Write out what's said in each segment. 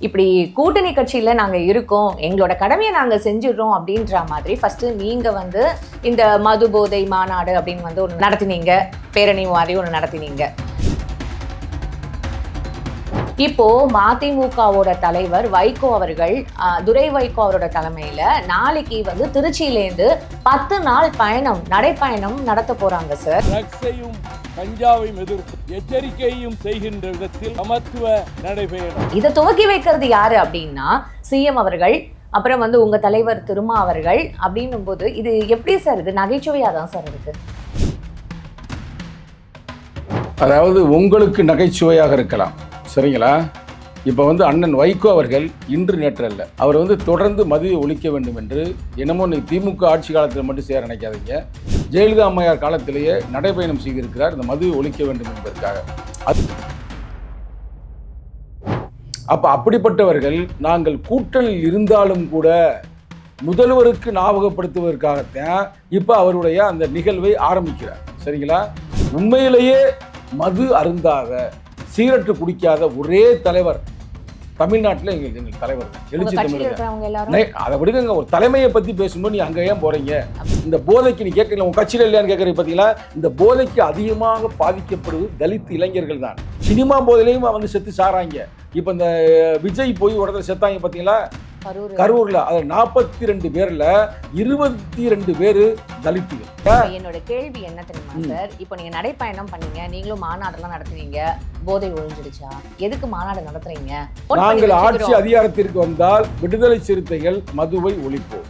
இப்படி கூட்டணி கட்சியில் நாங்கள் இருக்கோம் எங்களோட கடமையை நாங்கள் செஞ்சிடறோம் அப்படின்ற மாதிரி ஃபஸ்ட்டு நீங்கள் வந்து இந்த மது போதை மாநாடு அப்படின்னு வந்து ஒன்று நடத்தினீங்க பேரணி மாதிரி ஒன்று நடத்தினீங்க. இப்போ மதிமுகவோட தலைவர் வைகோ அவர்கள் துரை வைகோ அவரோட தலைமையில நாளைக்கு வந்து திருச்சியிலேருந்து பத்து நாள் பயணம் நடைப்பயணம் நடத்த போறாங்க சார். கஞ்சாவையும் எதிர்த்து எச்சரிக்கையும் செய்கின்ற விதத்தில் சமத்துவ நடைபெறும் இதை துவக்கி வைக்கிறது யாரு அப்படின்னா சிஎம் அவர்கள் அப்புறம் வந்து உங்க தலைவர் திருமா அவர்கள் அப்படின்னும் போது இது எப்படி சார் இது? நகைச்சுவையா தான் சார் இருக்கு. அதாவது உங்களுக்கு நகைச்சுவையாக இருக்கலாம். சரிங்களா? இப்போ வந்து அண்ணன் வைகோ அவர்கள் இன்று நேற்று அல்ல அவர் வந்து தொடர்ந்து மதுவை ஒழிக்க வேண்டும் என்று என்னமோ நீ திமுக ஆட்சி காலத்தில் மட்டும் சேர நினைக்காதீங்க. ஜெயலலிதா அம்மையார் காலத்திலேயே நடைபயணம் செய்திருக்கிறார் இந்த மதுவை ஒழிக்க வேண்டும் என்பதற்காக. அது அப்போ அப்படிப்பட்டவர்கள் நாங்கள் கூட்டணியில் இருந்தாலும் கூட முதல்வருக்கு ஞாபகப்படுத்துவதற்காகத்தான் இப்போ அவருடைய அந்த நிகழ்வை ஆரம்பிக்கிறார். சரிங்களா? உண்மையிலேயே மது அருந்தாத சீரட்டு குடிக்காத ஒரே தலைவர் தமிழ்நாட்டில் எங்கள் எங்கள் தலைவர்? எழுச்சி தமிழர். அதை விடுங்க ஒரு தலைமையை பத்தி பேசும்போது நீ அங்க ஏன் போறீங்க? இந்த போதைக்கு நீ கேட்கல உங்க கட்சியில இல்லையான்னு கேட்கறீங்க பாத்தீங்களா? இந்த போதைக்கு அதிகமாக பாதிக்கப்படுவது தலித் இளைஞர்கள் தான். சினிமா போதையிலையும் வந்து செத்து சாராங்க. இப்ப இந்த விஜய் போய் ஒரு இடத்துல செத்தாங்க பாத்தீங்களா? கரூர் கரூர்ல. அது நாற்பத்தி ரெண்டு பேர்ல இருபத்தி ரெண்டு பேரு தலித்துகள். என்னோட கேள்வி என்ன தெரியுமா. சார்? இப்போ நீங்க நடைப்பயணம் பண்ணீங்க நீங்களும் மாநாடெல்லாம் நடத்துனீங்க போதை ஒழிஞ்சிடுச்சா? எதுக்கு மாநாடு நடத்துறீங்க? நாங்கள் ஆட்சி. அதிகாரத்திற்கு வந்தால் விடுதலை சிறுத்தைகள் மதுவை ஒழிப்போம்.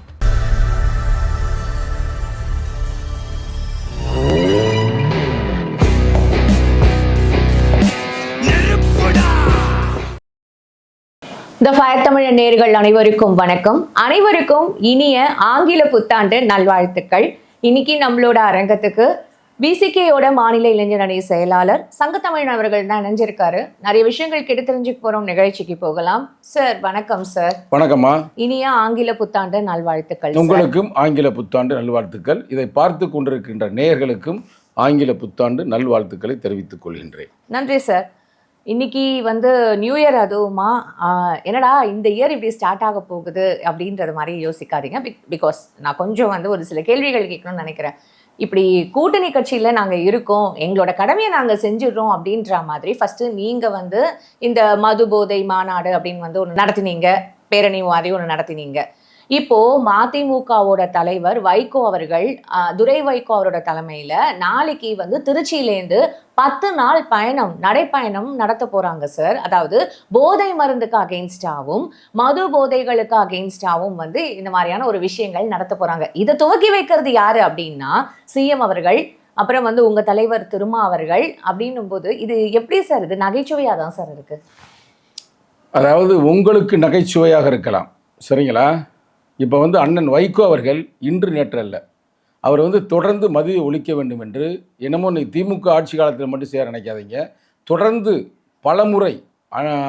இந்த ஃபயர் தமிழ் நேர்கள் அனைவருக்கும் வணக்கம். அனைவருக்கும் இனிய ஆங்கில புத்தாண்டு நல்வாழ்த்துக்கள். இன்னைக்கு நம்மளோட அரங்கத்துக்கு பிசிகேயோட மாநில இளைஞர் அணி செயலாளர் சங்கத்தமிழன் அவர்கள் தான் இணைஞ்சிருக்காரு. நிறைய விஷயங்கள் கேட்டு தெரிஞ்சுக்க போறோம். நிகழ்ச்சிக்கு போகலாம். சார் வணக்கம் சார் வணக்கம்மா. இனிய ஆங்கில புத்தாண்டு நல்வாழ்த்துக்கள். உங்களுக்கும் ஆங்கில புத்தாண்டு நல்வாழ்த்துக்கள். இதை பார்த்து கொண்டிருக்கின்ற நேயர்களுக்கும் ஆங்கில புத்தாண்டு நல்வாழ்த்துக்களை தெரிவித்துக் கொள்கின்றேன். நன்றி சார் இன்னைக்கு வந்து நியூ இயர் அதுவுமா என்னடா இந்த இயர் இப்படி ஸ்டார்ட் ஆக போகுது அப்படின்றது மாதிரி யோசிக்காதீங்க. பிகாஸ் நான் கொஞ்சம் வந்து ஒரு சில கேள்விகள் கேட்கணும்னு நினைக்கிறேன். இப்படி கூட்டணி கட்சியில் நாங்கள் இருக்கோம் எங்களோட கடமையை நாங்கள் செஞ்சிடறோம் அப்படின்ற மாதிரி ஃபஸ்ட்டு நீங்கள் வந்து இந்த மது போதை மாநாடு அப்படின்னு வந்து ஒன்று நடத்தினீங்க பேரணி மாதிரி ஒன்று நடத்தினீங்க. இப்போ மதிமுகவோட தலைவர் வைகோ அவர்கள் துரை வைகோ அவரோட தலைமையில நாளைக்கு வந்து திருச்சியிலேருந்து பத்து நாள் பயணம் நடைப்பயணம் நடத்த போறாங்க சார். அதாவது போதை மருந்துக்கு அகெயின்ஸ்டாவும் மது போதைகளுக்கு அகெயின்ஸ்டாவும் வந்து இந்த மாதிரியான ஒரு விஷயங்கள் நடத்த போறாங்க. இதை துவக்கி வைக்கிறது யாரு அப்படின்னா சிஎம் அவர்கள் அப்புறம் வந்து உங்க தலைவர் திருமா அவர்கள் அப்படின்னும் போது இது எப்படி சார் இது நகைச்சுவையா தான் சார் இருக்கு? அதாவது உங்களுக்கு நகைச்சுவையாக இருக்கலாம். சரிங்களா? இப்போ வந்து அண்ணன் வைகோ அவர்கள் இன்று நேற்று அல்ல அவர் வந்து தொடர்ந்து மதுவை ஒழிக்க வேண்டும் என்று என்னமோ நீ திமுக ஆட்சி காலத்தில் மட்டும் சேர நினைக்காதீங்க. தொடர்ந்து பலமுறை முறை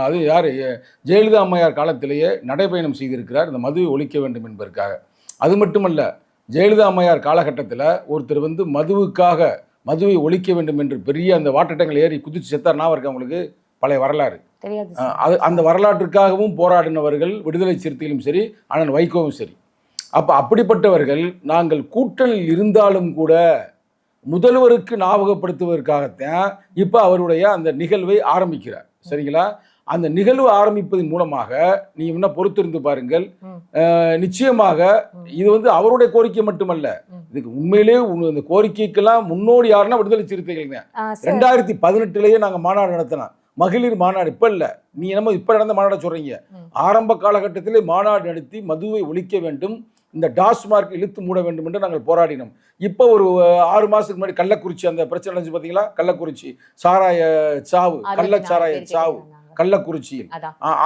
அது யார் ஜெயலலிதா அம்மையார் காலத்திலேயே நடைபயணம் செய்திருக்கிறார். இந்த மதுவை ஒழிக்க வேண்டும் என்பதற்காக. அது மட்டுமல்ல ஜெயலலிதா அம்மையார் காலகட்டத்தில் ஒருத்தர் வந்து மதுவுக்காக மதுவை ஒழிக்க வேண்டும் என்று பெரிய அந்த வாட்டட்டங்கள் ஏறி குதிச்சு செத்தார். நான் இருக்கு அவங்களுக்கு பழைய வரலாறு. தெரியாது அது அந்த வரலாற்றுக்காகவும் போராடினவர்கள் விடுதலை சிறுத்தைகளும் சரி அண்ணன் வைகோவும் சரி. அப்போ அப்படிப்பட்டவர்கள் நாங்கள் கூட்டணியில் இருந்தாலும் கூட முதல்வருக்கு ஞாபகப்படுத்துவதற்காகத்தான் இப்போ அவருடைய அந்த நிகழ்வை ஆரம்பிக்கிறார். சரிங்களா? அந்த நிகழ்வு ஆரம்பிப்பதன் மூலமாக நீ என்ன பொறுத்திருந்து பாருங்கள். நிச்சயமாக. இது வந்து அவருடைய கோரிக்கை மட்டுமல்ல. இதுக்கு உண்மையிலேயே உங்க- இந்த கோரிக்கைக்கெல்லாம் முன்னோடி யாருன்னா விடுதலை சிறுத்தைகள் ரெண்டாயிரத்தி பதினெட்டுலேயே நாங்கள் மாநாடு நடத்தினோம். மகளிர் மாநாடு இப்போ இல்லை. நீ என்னமோ இப்போ நடந்த மாநாடு சொல்கிறீங்க. ஆரம்ப காலகட்டத்திலே மாநாடு நடத்தி மதுவை ஒழிக்க வேண்டும் இந்த டாஸ்மார்க் இழுத்து மூட வேண்டும் என்று நாங்கள் போராடினோம். இப்போ ஒரு ஆறு மாதத்துக்கு முன்னாடி கள்ளக்குறிச்சி அந்த பிரச்சனை நடந்துச்சு பார்த்தீங்களா கள்ளக்குறிச்சி. சாராய சாவு கள்ளச்சாராய சாவு. கள்ளக்குறிச்சியில்.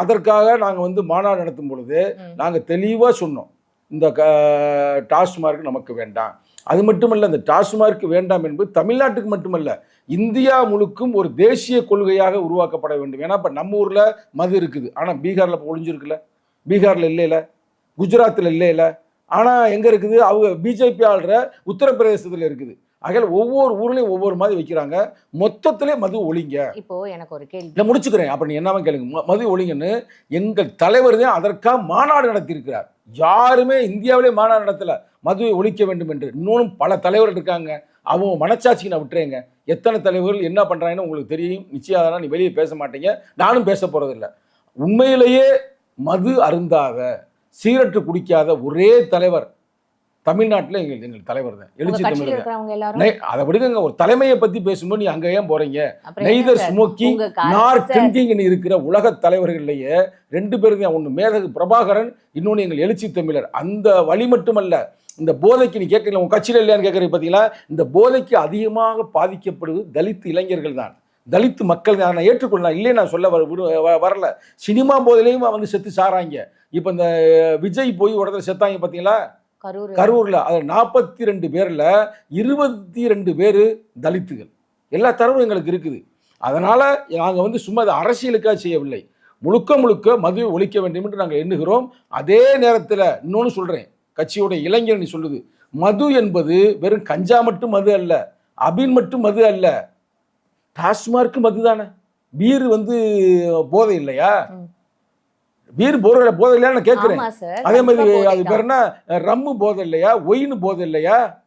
அதற்காக நாங்கள் வந்து மாநாடு நடத்தும் பொழுது. நாங்கள் தெளிவாக சொன்னோம். இந்த க டாஸ்மார்க் நமக்கு வேண்டாம். அது மட்டுமல்ல இந்த டாஸ்மார்க் வேண்டாம் என்பது தமிழ்நாட்டுக்கு மட்டுமல்ல இந்தியா முழுக்கும் ஒரு தேசிய கொள்கையாக உருவாக்கப்பட வேண்டும். ஏன்னா இப்போ நம்ம ஊரில் மது இருக்குது. ஆனால் பீகாரில் இப்போ ஒளிஞ்சிருக்குல்ல. பீகாரில் இல்லைல்ல குஜராத்தில் இல்லைல்ல ஆனால் எங்கே இருக்குது? அவங்க பிஜேபி ஆள்ற உத்தரப்பிரதேசத்தில் இருக்குது. ஆகையால் ஒவ்வொரு ஊர்லயும் ஒவ்வொரு மாதிரி வைக்கிறாங்க. மொத்தத்திலே மது ஒழிங்க. இப்போ எனக்கு ஒரு கேள்வி. இதை முடிச்சுக்கிறேன். அப்ப நீ என்னவா கேளுங்க. மது ஒழிங்கன்னு எங்கள் தலைவர் தான் அதற்காக மாநாடு நடத்தியிருக்கிறார். யாருமே இந்தியாவிலே மாநாடு நடத்தல. மதுவை ஒழிக்க வேண்டும் என்று. இன்னொன்றும் பல தலைவர்கள் இருக்காங்க. அவங்க மனச்சாட்சிக்கு நான் விட்டுறேங்க. எத்தனை தலைவர்கள் என்ன பண்ணுறாங்கன்னு உங்களுக்கு தெரியும். நிச்சயம் நீ வெளியே பேச மாட்டீங்க. நானும் பேச போகிறதில்ல உண்மையிலேயே மது அருந்தாத சீரட்டு குடிக்காத ஒரே தலைவர் தமிழ்நாட்டில் எங்கள் எங்கள் தலைவர் தான். எழுச்சி தமிழர் அதை விடுங்க ஒரு தலைமையை பத்தி பேசும்போது நீ அங்க ஏன் என்ன neither? Smoking nor sir, thinking இருக்கிற உலக தலைவர்கள்லயே ரெண்டு பேரும் தான் ஒன்று மேதகு பிரபாகரன் இன்னொன்று எங்கள் எழுச்சி தமிழர். அந்த வழி மட்டுமல்ல இந்த போதைக்கு நீ கேட்கல உங்க கட்சியில் இல்லையான்னு கேட்குறீங்க பார்த்தீங்களா இந்த போதைக்கு அதிகமாக பாதிக்கப்படுவது தலித் இளைஞர்கள் தான். தலித் மக்கள் தான். நான் ஏற்றுக்கொள்ளலாம் இல்லை நான் சொல்ல வர வரல. சினிமா போதிலையும் வந்து செத்து சாராங்க. இப்போ இந்த விஜய் போய் ஒரு இடத்துல செத்தாங்க பார்த்தீங்களா கரூரில்? அதில் நாற்பத்தி ரெண்டு பேரில் இருபத்தி ரெண்டு பேர் தலித்துகள். எல்லா தரவும் எங்களுக்கு இருக்குது. அதனால் நாங்கள் வந்து சும்மா அதை அரசியலுக்காக செய்யவில்லை. முழுக்க முழுக்க மதுவை ஒழிக்க வேண்டும் என்று நாங்கள் எண்ணுகிறோம். அதே நேரத்தில் இன்னொன்று சொல்கிறேன் கட்சியோட இளைஞரணி சொல்லுது. மது என்பது வெறும் கஞ்சா மட்டும் மது அல்ல. அபின் மட்டும் மது அல்ல. டாஸ்மார்க்கு மது தானே பீர் வந்து போதை இல்லையா. பீர் போதை போதை இல்லையா நான் கேட்குறேன் அதே மாதிரி அது. பேர் என்ன? ரம்மு போதை இல்லையா ஒயின் போதை இல்லையா.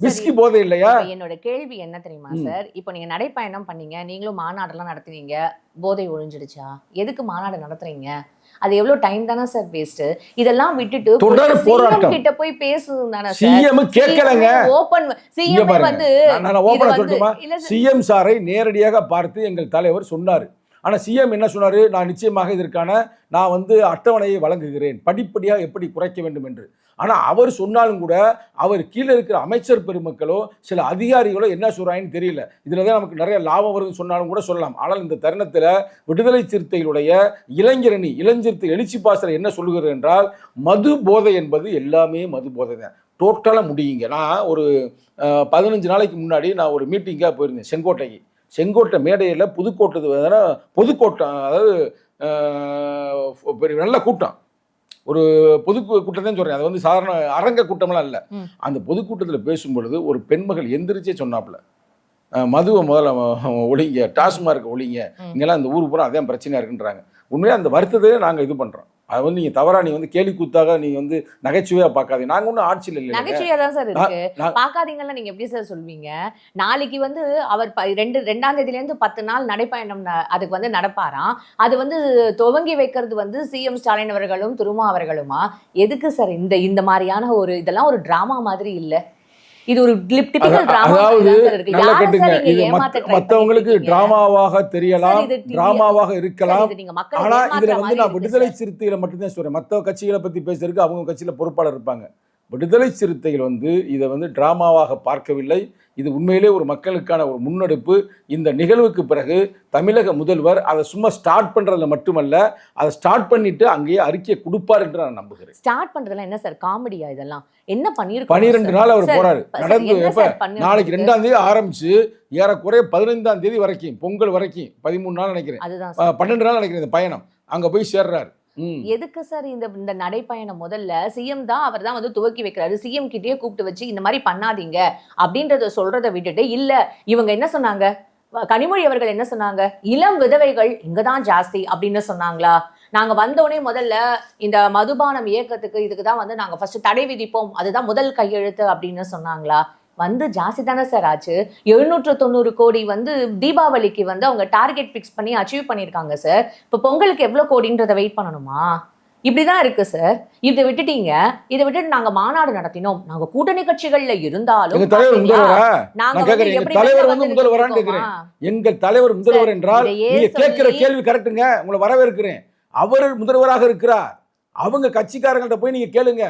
விஸ்கி போதை இல்லையா என்னோட கேள்வி என்ன தெரியுமா. சார்? இப்போ நீங்க நடைப்பயணம் பண்ணீங்க நீங்களும் மாநாடெல்லாம் நடத்துனீங்க போதை ஒழிஞ்சிடுச்சா? எதுக்கு மாநாடு நடத்துறீங்க? அது எவ்வளவு டைம் தானே சார் வேஸ்ட் இதெல்லாம் விட்டுட்டு தொடர் போராட்டம். கிட்ட போய் பேசுங்க தானே சார்? சிஎம் கேட்கலங்க. Open CM. வந்து நான் வந்து- சொல்லட்டுமா? சிஎம் சாரை நேரடியாக பார்த்து எங்கள் தலைவர் சொன்னார். ஆனால் சிஎம் என்ன சொன்னார்? நான் நிச்சயமாக இதற்கான நான் வந்து அட்டவணையை வழங்குகிறேன். படிப்படியாக எப்படி குறைக்க வேண்டும் என்று. ஆனால் அவர் சொன்னாலும் கூட அவர் கீழே இருக்கிற அமைச்சர் பெருமக்களோ சில அதிகாரிகளோ என்ன சொல்றாங்கன்னு தெரியல. இதில் தான் நமக்கு நிறைய லாபம் வருதுன்னு சொன்னாலும் கூட சொல்லலாம். ஆனால் இந்த தருணத்தில் விடுதலை சிறுத்தைகளுடைய இளைஞரணி இளஞ்சிறுத்தை எழுச்சி பாசறை என்ன சொல்லுகிறது என்றால் மது போதை என்பது எல்லாமே மது போதை தான். டோட்டலாக முடியுங்க. நான் ஒரு பதினஞ்சு நாளைக்கு முன்னாடி நான் ஒரு மீட்டிங்காக போயிருந்தேன் செங்கோட்டைக்கு. செங்கோட்டை மேடையில் புதுக்கோட்டை பொதுக்கூட்டம் அதாவது பெரிய நல்ல கூட்டம். ஒரு பொது கூட்டம் தான் சொல்கிறேன் அது வந்து சாதாரண அரங்க கூட்டம்லாம் இல்லை. அந்த பொதுக்கூட்டத்தில் பேசும்பொழுது ஒரு பெண்மகள் எந்திரிச்சே சொன்னாப்புல மதுவை முதல்ல ஒழிங்க டாஸ்மார்க் ஒழிங்க. இங்கெல்லாம் அந்த ஊர் பூரா அதான் பிரச்சனையாக இருக்குன்றாங்க. உண்மையாக அந்த வருத்தத்தையே நாங்கள் இது பண்ணுறோம் அது வந்து நீங்கள் தவறா நீ வந்து கேலி கூத்தாக நீ வந்து நகைச்சுவையாக பார்க்காதீங்க. நாங்கள் ஒன்றும் ஆட்சியில் இல்லை நகைச்சுவையா தான் சார் இருக்கு. பாக்காதீங்கல்ல நீங்க எப்படி சார் சொல்வீங்க? நாளைக்கு வந்து அவர் ரெண்டு ரெண்டாம் தேதியில இருந்து பத்து நாள் நடைப்பயணம் அதுக்கு வந்து நடப்பாராம். அது வந்து துவங்கி வைக்கிறது வந்து சிஎம் ஸ்டாலின் அவர்களும் திருமா அவர்களுமா? எதுக்கு சார் இந்த இந்த மாதிரியான ஒரு இதெல்லாம் ஒரு டிராமா மாதிரி இல்ல. இது ஒரு இருக்கீங்க? டிராமாவாக தெரியலாம் டிராமாவாக இருக்கலாம். ஆனா இதுல வந்து நான் விடுதலை. சிறுத்தைகளை மட்டும்தான் சொல்றேன். மற்ற கட்சிகளை பத்தி பேசுறதுக்கு அவங்க கட்சியில பொறுப்பாளர் இருப்பாங்க. விடுதலை சிறுத்தைகள் வந்து இதை வந்து டிராமாவாக பார்க்கவில்லை. இது உண்மையிலே ஒரு மக்களுக்கான ஒரு முன்னெடுப்பு. இந்த நிகழ்வுக்கு பிறகு தமிழக முதல்வர் அதை சும்மா ஸ்டார்ட் பண்றதுல மட்டுமல்ல அதை ஸ்டார்ட் பண்ணிட்டு அங்கேயே அறிக்கை கொடுப்பார் என்று நான் நம்புகிறேன். ஸ்டார்ட் பண்றதுல என்ன சார்? காமெடியா இதெல்லாம்? என்ன பண்ணிருக்கோம் பன்னிரெண்டு? நாள் அவர் போறாரு. நடந்து? நாளைக்கு ரெண்டாம் தேதி ஆரம்பிச்சு ஏறக்குறைய பதினைந்தாம் தேதி வரைக்கும் பொங்கல் வரைக்கும் பதிமூணு நாள் நினைக்கிறேன். பன்னெண்டு நாள் நினைக்கிறேன் இந்த பயணம். அங்க போய் சேர்றாரு. எதுக்கு சார் இந்த இந்த நடைப்பயணம் முதல்ல? சிஎம் தான் அவர் தான் வந்து துவக்கி வைக்கிறாரு. சிஎம் கிட்டேயே கூப்பிட்டு வச்சு இந்த மாதிரி பண்ணாதீங்க. அப்படின்றத சொல்றதை விட்டுட்டு இல்ல இவங்க என்ன சொன்னாங்க? கனிமொழி அவர்கள் என்ன சொன்னாங்க? இளம் விதவைகள் இங்கதான் ஜாஸ்தி அப்படின்னு சொன்னாங்களா? நாங்க வந்தோடனே முதல்ல இந்த மதுபானம் இயக்கத்துக்கு இதுக்கு தான் வந்து நாங்க ஃபர்ஸ்ட் தடை விதிப்போம். அதுதான் முதல் கையெழுத்து அப்படின்னு சொன்னாங்களா? வந்து ஜாஸ்தி தானே சார் ஆச்சு. எழுநூற்று தொண்ணூறு கோடி வந்து தீபாவளிக்கு வந்து அவங்க டார்கெட் ஃபிக்ஸ் பண்ணி அச்சீவ் பண்ணியிருக்காங்க சார் இப்போ பொங்கலுக்கு எவ்வளோ கோடின்றதை வெயிட் பண்ணணுமா? இப்படிதான் இருக்கு சார் இதை விட்டுட்டீங்க. இதை விட்டுட்டு நாங்க மாநாடு நடத்தினோம். நாங்க கூட்டணி கட்சிகள்ல இருந்தாலும் தலைவர் வந்து கேட்கிறேன், முதல்வரான்னு இருக்கோமா? எங்கள் தலைவர் முதல்வர் என்றால் கேட்கிற கேள்வி கரெக்டுங்க உங்களை வரவேற்கிறேன். அவர் முதல்வராக இருக்கிறார். அவங்க கட்சிக்காரங்கள்ட்ட போய் நீங்க கேளுங்க.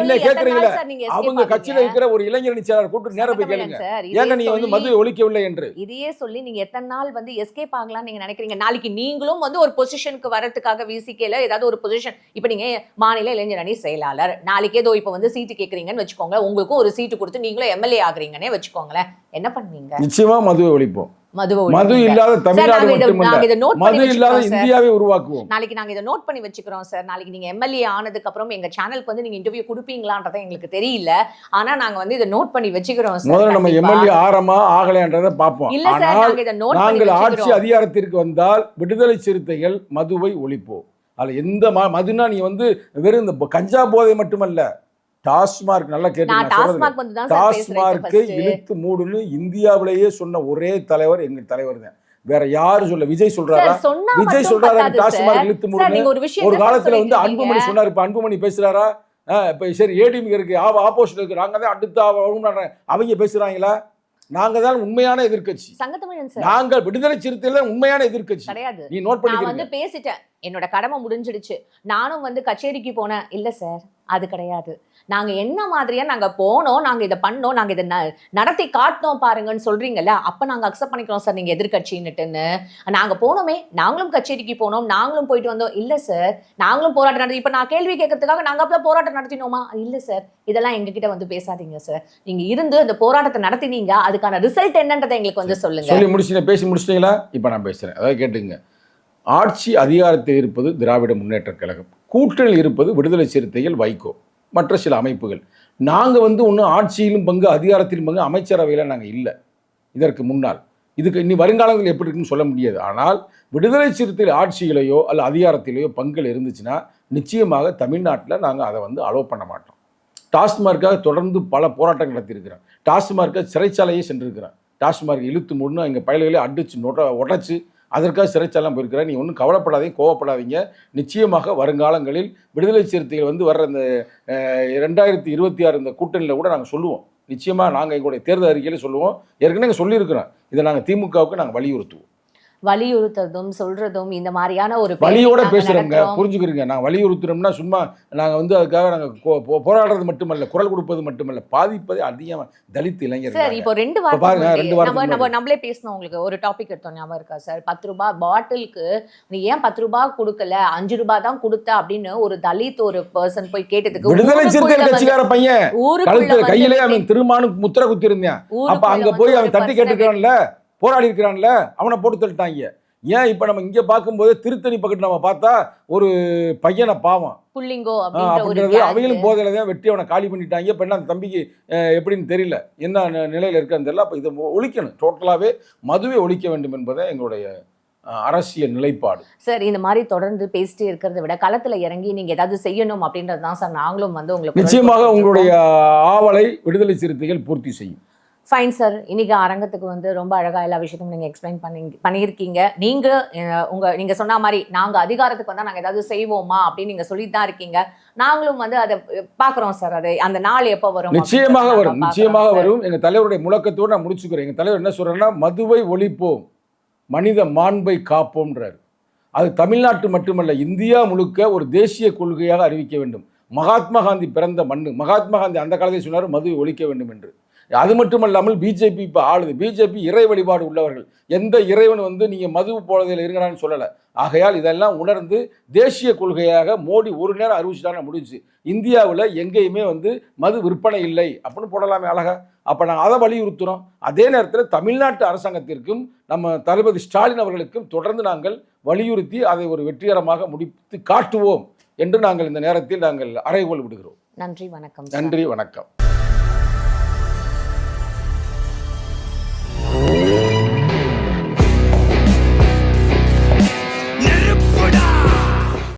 என்ன கேக்குறீங்களே? அவங்க கட்சியில? இருக்கிற ஒரு இளைஞரணி செயலாளர் கூப்பிட்டு நேர போய் கேளுங்க. ஏங்க நீங்க வந்து மதுவை ஒழிக்கவில்லை என்று. இதையே சொல்லி நீங்க எத்தனை நாள் வந்து எஸ்கேப் ஆகலாம்னு நீங்க நினைக்கிறீங்க? நாளைக்கு நீங்களும் வந்து ஒரு பொசிஷனுக்கு வரதுக்காக விசிக்கல ஏதாவது ஒரு பொசிஷன் இப்போ நீங்க மாநில இளைஞர் அணி செயலாளர். நாளைக்கு ஏதோ இப்போ வந்து சீட்டு கேக்குறீங்கன்னு வச்சுக்கோங்க உங்களுக்கும் ஒரு சீட்டு கொடுத்து நீங்களும் எம்எல்ஏ ஆகுறீங்கன்னே வச்சுக்கோங்களேன். என்ன பண்ணுவீங்க? நிச்சயமா மதுவை ஒழிப்போம். மது. இல்லாத தமிழ்நாடு மட்டுமல்ல மது இல்லாத. இந்தியாவை உருவாக்குவோம். நாளைக்கு நாங்க இதை நோட் பண்ணி வச்சுக்கிறோம் சார் நாளைக்கு நீங்க எம்எல்ஏ ஆனதுக்கு அப்புறம் எங்க சேனலுக்கு வந்து நீங்க இன்டர்வியூ கொடுப்பீங்களான்றத எங்களுக்கு தெரியல. ஆனா நாங்க வந்து இதை நோட் பண்ணி வச்சுக்கிறோம் சார் முதல்ல நம்ம. எம்எல்ஏ ஆறமா ஆகலைன்றதை பார்ப்போம். இல்ல சார் நாங்க இதை நோட் நாங்கள் ஆட்சி அதிகாரத்திற்கு வந்தால் விடுதலை சிறுத்தைகள் மதுவை ஒழிப்போம். அதுல எந்த மதுனா நீ வந்து வெறும் இந்த கஞ்சா போதை மட்டுமல்ல. டாஸ்மார்க் நல்லா கேட்டு டாஸ்மார்க்கை. இழுத்து மூடுன்னு இந்தியாவிலேயே சொன்ன ஒரே தலைவர் எங்க தலைவர் தான். வேற யாரும் சொல்ல விஜய் சொல்றாரா? விஜய் சொல்றாரா. டாஸ்மார்க் இழுத்து மூடுன்னு? ஒரு காலத்துல வந்து அன்புமணி? சொன்னாரு இப்ப அன்புமணி பேசுறாரா? ஆ, இப்ப சரி ஏடிஎம் இருக்கு. ஆப்போசிட் இருக்கு. நாங்க தான் அடுத்த அவங்க பேசுறாங்களா? நாங்க தான் உண்மையான சார். நாங்கள் விடுதலை சிறுத்தைகள் உண்மையான எதிர்க்கட்சி. கிடையாது. நீ நோட் பண்ணிக்கிறீங்க. பேசிட்டேன். என்னோட கடமை முடிஞ்சிடுச்சு. நானும் வந்து கச்சேரிக்கு போனேன். இல்ல சார் அது கிடையாது. நாங்க என்ன மாதிரியா நாங்க போனோம் நாங்க இதை பண்ணோம் நாங்க இதை ந- நடத்தி காட்டினோம் பாருங்கன்னு சொல்றீங்கல்ல அப்ப நாங்க அக்செப்ட் பண்ணிக்கிறோம் சார் நீங்க எதிர்கட்சின்னுட்டுன்னு நாங்க போனோமே நாங்களும் கச்சேரிக்கு போனோம் நாங்களும் போயிட்டு வந்தோம். இல்ல சார் நாங்களும் போராட்டம் நடத்தி இப்ப நான் கேள்வி கேட்கறதுக்காக நாங்க அப்பதான் போராட்டம் நடத்தினோமா? இல்ல சார் இதெல்லாம் எங்ககிட்ட வந்து பேசாதீங்க சார் நீங்க இருந்து அந்த போராட்டத்தை நடத்தினீங்க அதுக்கான ரிசல்ட் என்னன்றதை எங்களுக்கு வந்து சொல்லுங்க. சொல்லி முடிச்சுட்டு பேசி முடிச்சிட்டீங்களா? இப்போ நான் பேசுறேன். அதாவது கேட்டுங்க ஆட்சி அதிகாரத்தில் இருப்பது திராவிட முன்னேற்றக் கழகம். கூட்டணியில் இருப்பது விடுதலை சிறுத்தைகள் வைகோ மற்ற சில அமைப்புகள். நாங்கள் வந்து ஒன்றும் ஆட்சியிலும் பங்கு அதிகாரத்திலும் பங்கு அமைச்சரவையில் நாங்கள் இல்லை. இதற்கு முன்னால். இதுக்கு இனி வருங்காலங்கள் எப்படி இருக்குன்னு சொல்ல முடியாது. ஆனால் விடுதலை சிறுத்தை ஆட்சியிலேயோ அல்ல அதிகாரத்திலேயோ பங்குகள் இருந்துச்சுன்னா நிச்சயமாக தமிழ்நாட்டில் நாங்கள் அதை வந்து அலோவ் பண்ண மாட்டோம். டாஸ்மார்க்காக தொடர்ந்து பல போராட்டங்கள் நடத்தியிருக்கிறோம் டாஸ்மார்க்கை சிறைச்சாலையே சென்றிருக்கிறோம் டாஸ்மார்க் இழுத்து முன்னு எங்கள் பயல்களை அடிச்சு நொட உடச்சி அதற்காக சிறைச்சாலாம் போயிருக்கிறேன் நீ ஒன்றும் கவலைப்படாதீங்க கோவப்படாதீங்க. நிச்சயமாக வருங்காலங்களில் விடுதலை சிறுத்தைகள் வந்து வர்ற இந்த ரெண்டாயிரத்தி இருபத்தி ஆறு இந்த கூட்டணியில் கூட நாங்கள் சொல்லுவோம். நிச்சயமாக நாங்கள் எங்களுடைய தேர்தல் அறிக்கையில் சொல்லுவோம். ஏற்கனவே சொல்லியிருக்கிறோம். இதை நாங்கள் திமுகவுக்கு நாங்கள் வலியுறுத்துவோம். வலியுறுத்துறதும் சொல்றதும் இந்த மாதிரியான ஒரு பேசுகிறோங்க நடத்துறோம். புரிஞ்சுக்கிறீங்க. நாங்கள் வலியுறுத்துறோம்னா சும்மா நாங்கள் வந்து அதுக்காக நாங்கள் போராடுறது மட்டுமல்ல குரல் கொடுப்பது மட்டுமல்ல பாதிப்பதே அதிகமாக தலித் சார் இளைஞர்கள் இப்போ ரெண்டு வாரத்துக்கு நம்ம. நம்மளே பேசணும் உங்களுக்கு. ஒரு டாபிக் எடுத்தோம் ஞாபகம் இருக்கா சார்? பத்து ரூபாய் பாட்டிலுக்கு நீ ஏன் பத்து ரூபாய் கொடுக்கல? அஞ்சு ரூபாய் தான் கொடுத்த அப்படின்னு ஒரு தலித் ஒரு பர்சன் போய் கேட்டதுக்கு விடுதலை சிறுத்தைகள் கட்சிக்கார பையன். கழுத்துல வந்து கையிலே அவன் திருமானு முத்திர குத்தி இருந்தான் அப்ப அங்க போய் அவன் தட்டி கேட்டுக்கிறான்ல போராடி இருக்கிறான்ல அவனை போட்டு தள்ளிட்டாங்க. ஏன் இப்ப நம்ம இங்க பார்க்கும்போது திருத்தணி பக்கத்து நம்ம பார்த்தா ஒரு பையனை பாவம். புள்ளிங்கோ அப்படின்றது. அவங்களும் போதையில தான் வெட்டி அவனை காலி பண்ணிட்டாங்க. இப்ப என்ன அந்த தம்பிக்கு எப்படின்னு தெரியல. என்ன நிலையில இருக்கான்னு தெரியல. அப்ப இதை ஒழிக்கணும். டோட்டலாவே மதுவை ஒழிக்க வேண்டும் என்பதை எங்களுடைய அரசியல் நிலைப்பாடு. சார் இந்த மாதிரி தொடர்ந்து பேசிட்டே இருக்கிறத விட களத்துல இறங்கி நீங்க ஏதாவது செய்யணும் அப்படின்றது தான் சார். நாங்களும் வந்து உங்களுக்கு நிச்சயமாக உங்களுடைய ஆவலை விடுதலை சிறுத்தைகள் பூர்த்தி செய்யும். ஃபைன் சார் இன்னைக்கு அரங்கத்துக்கு வந்து ரொம்ப அழகா எல்லா விஷயத்தையும் நீங்க எக்ஸ்பிளைன் பண்ணி பண்ணியிருக்கீங்க. நீங்க அஹ், உங்க நீங்க சொன்ன மாதிரி நாங்க அதிகாரத்துக்கு வந்தா நாங்க ஏதாவது செய்வோமா அப்படின்னு நீங்க சொல்லிட்டு தான் இருக்கீங்க. நாங்களும் வந்து அதை அஹ், பாக்குறோம் சார் அதை அந்த நாள் எப்போ வரும் நிச்சயமாக வரும். நிச்சயமாக பார்க்கிறோம் வரும். எங்க தலைவருடைய முழக்கத்தோடு நான் முடிச்சுக்கிறேன். எங்க தலைவர் என்ன சொல்றேன்னா மதுவை ஒழிப்போம் மனித மாண்பை காப்போம்ன்றார். அது தமிழ்நாட்டு மட்டுமல்ல இந்தியா முழுக்க ஒரு தேசிய கொள்கையாக அறிவிக்க வேண்டும். மகாத்மா காந்தி பிறந்த மண்ணு மகாத்மா காந்தி அந்த காலத்தில் சொன்னார் மதுவை ஒழிக்க வேண்டும் என்று. அது மட்டுமல்லாமல் பிஜேபி இப்போ ஆளுது. பிஜேபி இறை வழிபாடு உள்ளவர்கள். எந்த இறைவன் வந்து நீங்கள் மது போலதில் இருங்கடான்னு சொல்லலை. ஆகையால் இதெல்லாம் உணர்ந்து தேசிய கொள்கையாக மோடி ஒரு நேரம் அறிவிச்சுட்டான முடிஞ்சு இந்தியாவில் எங்கேயுமே வந்து மது விற்பனை இல்லை அப்படின்னு போடலாமே அழகா. அப்போ நாங்கள் அதை வலியுறுத்துகிறோம் அதே நேரத்தில் தமிழ்நாட்டு அரசாங்கத்திற்கும் நம்ம தளபதி ஸ்டாலின் அவர்களுக்கும் தொடர்ந்து நாங்கள் வலியுறுத்தி அதை ஒரு வெற்றிகரமாக முடித்து காட்டுவோம் என்று நாங்கள் இந்த நேரத்தில் நாங்கள் அறைகோல் விடுகிறோம். நன்றி வணக்கம். நன்றி வணக்கம்.